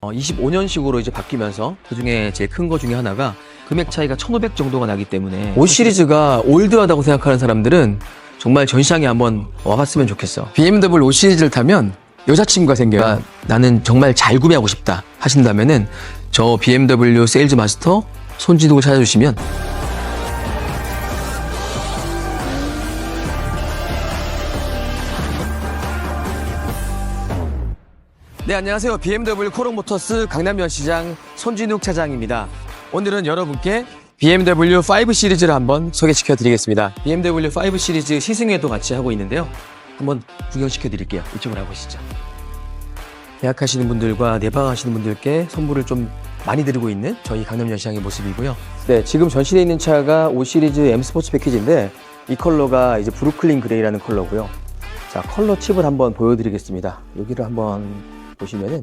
어, 25년식으로 이제 바뀌면서 그 중에 제일 큰 거 중에 하나가 금액 차이가 1,500 정도가 나기 때문에 5 시리즈가 올드하다고 생각하는 사람들은 정말 전시장에 한번 와봤으면 좋겠어. BMW 5 시리즈를 타면 여자친구가 생겨요. 나는 정말 잘 구매하고 싶다 하신다면은 저 BMW 세일즈 마스터 손진욱을 찾아주시면 네, 안녕하세요. BMW 코롱모터스 강남연 시장 손진욱 차장입니다. 오늘은 여러분께 BMW 5 시리즈를 한번 소개시켜 드리겠습니다. BMW 5 시리즈 시승회도 같이 하고 있는데요. 한번 구경시켜 드릴게요. 이쪽으로 와보시죠. 예약하시는 분들과 내방하시는 분들께 선물을 좀 많이 드리고 있는 저희 강남연 시장의 모습이고요. 네, 지금 전시되어 있는 차가 5 시리즈 M 스포츠 패키지인데 이 컬러가 이제 브루클린 그레이라는 컬러고요. 자, 컬러 칩을 한번 보여드리겠습니다. 여기를 한번 보시면은